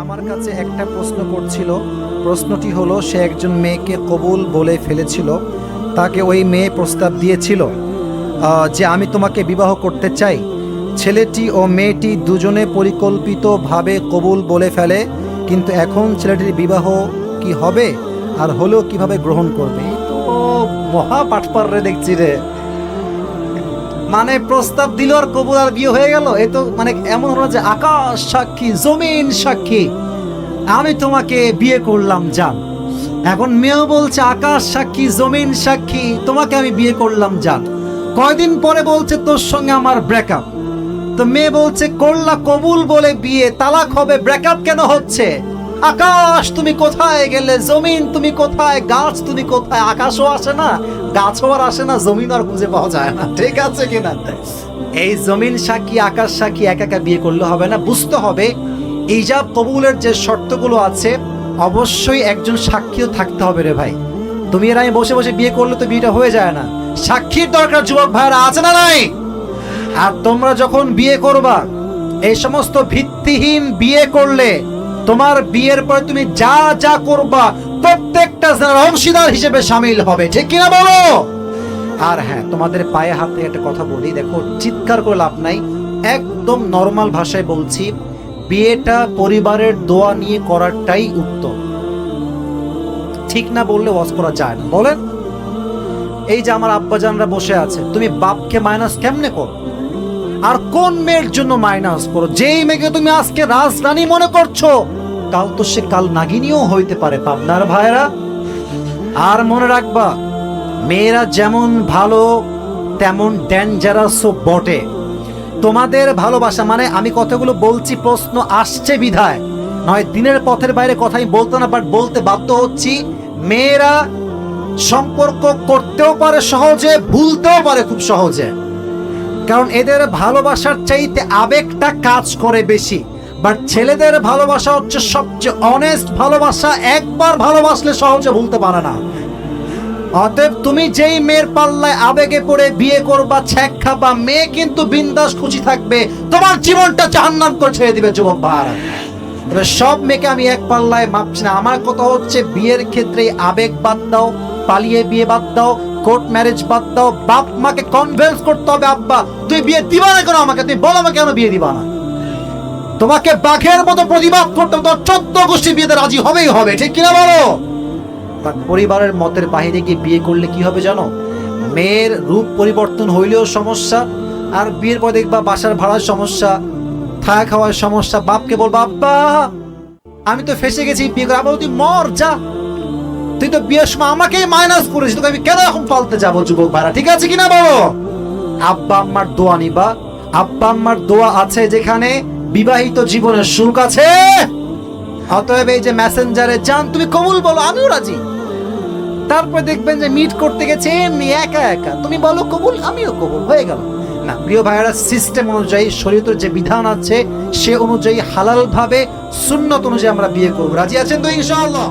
আমার কাছে একটা প্রশ্ন করছিল। প্রশ্নটি হলো, সে একজন মেয়েকে কবুল বলে ফেলেছিল, তাকে ওই মেয়ে প্রস্তাব দিয়েছিল যে আমি তোমাকে বিবাহ করতে চাই। ছেলেটি ও মেয়েটি দুজনে পরিকল্পিতভাবে কবুল বলে ফেলে, কিন্তু এখন ছেলেটির বিবাহ কি হবে আর হলেও কীভাবে গ্রহণ করবে? তো মহা পাঠপার দেখছি রে। মানে প্রস্তাব দিল আর কবুল আর বিয়ে হয়ে গেল। এ তো মানে এমন হলো যে আকাশ সাক্ষী, জমিন সাক্ষী। আমি তোমাকে বিয়ে করলাম, জান। এখন মেয়েও বলছে, আকাশ সাক্ষী, জমিন সাক্ষী, তোমাকে আমি বিয়ে করলাম, জান। কয়দিন পরে বলছে, তোর সঙ্গে আমার ব্রেকআপ তো মেয়ে বলছে, করলা কবুল বলে বিয়ে, তালাক হবে ব্রেকআপ কেন হচ্ছে? আকাশ, তুমি কোথায় গেলে? জমিন, তুমি কোথায়? গাছ, তুমি কোথায়? আকাশও আসে না, গাছও আর আসে না, জমিন আর খুঁজে পাওয়া যায় না। ঠিক আছে কিনা? এই জমিন সাক্ষী, আকাশ সাক্ষী, একা একা বিয়ে করলে হবে না। বুঝতে হবে ইজাব কবুলের যে শর্তগুলো আছে, অবশ্যই একজন সাক্ষীও থাকতে হবে রে ভাই। তুমি এর আমি বসে বসে বিয়ে করলে তো বিয়েটা হয়ে যায় না। সাক্ষীর দরকার, যুবক ভাইরা, আছে না নাই? আর তোমরা যখন বিয়ে করবা, এই সমস্ত ভিত্তিহীন বিয়ে করলে তোমার বিয়ের পরে তুমি যা যা করবা, প্রত্যেকটা অংশীদার হিসেবে সামিল হবে। ঠিক কিনা বলো? আর হ্যাঁ তোমাদের পায়ে হাতে একটা কথা বলি। দেখো, চিৎকার করে লাভ নাই। একদম নর্মাল ভাষায় বলছি, বিয়েটা পরিবারের দোয়া নিয়ে করাটাই উত্তম। ঠিক না বললে ওয়াজ করা যায় না। বলেন? এই যে আমার আব্বাজানরা বসে আছে, তুমি বাপকে মাইনাস কেমনে করো? আর কোন মেয়ের জন্য মাইনাস করো? যেই মেয়েকে তুমি আজকে রাজরানী মনে করছ, কাল তো সে কাল নাগিনীও হইতে পারে, পাবনার ভাইরা আর মনে রাখবা, মেয়েরা যেমন ভালো, তেমন ডেঞ্জারাসও বটে। তোমাদের ভালোবাসা মানে আমি কথাগুলো বলছি, প্রশ্ন আসছে বিধায়। নয়, দিনের পথের বাইরে কথা আমি বলতো না বাট বলতে বাধ্য হচ্ছি, মেয়েরা সম্পর্ক করতেও পারে সহজে, ভুলতেও পারে খুব সহজে। কারণ এদের ভালোবাসার চাইতে আবেগটা কাজ করে বেশি। বাট ছেলেদের ভালোবাসা হচ্ছে সবচেয়ে অনেস্ট ভালোবাসা, একবার ভালোবাসলে সহজে ভুলতে পারে না। অতএব তুমি যেই মেয়ের পাল্লায় আবেগে পড়ে বিয়ে করবা, ছ্যাক খাবা, মেয়ে কিন্তু বিন্দাস খুশি থাকবে, তোমার জীবনটা জাহান্নাম করে ছেড়ে দিবে যুবক তবে সব মেয়েকে আমি এক পাল্লায় মাপছি না। আমার কথা হচ্ছে বিয়ের ক্ষেত্রে আবেগ বাদ দাও, পালিয়ে বিয়ে বাদ দাও, কোর্ট ম্যারেজ বাদ দাও, বাপ মাকে কনভিন্স করতে হবে, আব্বা তুই বিয়ে দিবা না কেন আমাকে? তুই বল আমাকে কেন বিয়ে দিবা না তোমাকে বাঘের মতো প্রতিবাদ করতে তোমার চোদ্দ গোষ্ঠী বিয়েতে রাজি হবেই হবে, ঠিক কিনা বলো? তার পরিবারের মতের বাইরে গিয়ে বিয়ে করলে কি হবে জানো? মেয়ের রূপ পরিবর্তন হইলেও সমস্যা, আর বিয়ের পর দেখবা বাসার ভাড়ার সমস্যা, থাকা খাওয়ার সমস্যা, বাপকে বলবা, আব্বা, আমি তো ফেসে গেছি বিয়ে করে আবার তুই মর, যা। তুই তো বিয়ের সময় আমাকেই মাইনাস করেছিস, তোকে আমি কেন এখন পালতে যাব, যুবক ভাড়া ঠিক আছে কিনা বলো? আব্বা আম্মার দোয়া নিবা। আব্বা আম্মার দোয়া আছে যেখানে বিবাহিত জীবনের সুখ আছে। অতএব এই যে মেসেঞ্জারে যান, তুমি কবুল বলো, আমিও রাজি। তারপর দেখবেন যে মিট করতে গেছে, এমনি একা একা। তুমি বলো, কবুল, আমিও কবুল, হয়ে গেল। না, প্রিয় ভাইয়েরা সিস্টেম অনুযায়ী, শরীয়তের যে বিধান আছে, সে অনুযায়ী হালাল ভাবে সুন্নত অনুযায়ী আমরা বিয়ে করব। রাজি আছেন তো ইনশাআল্লাহ?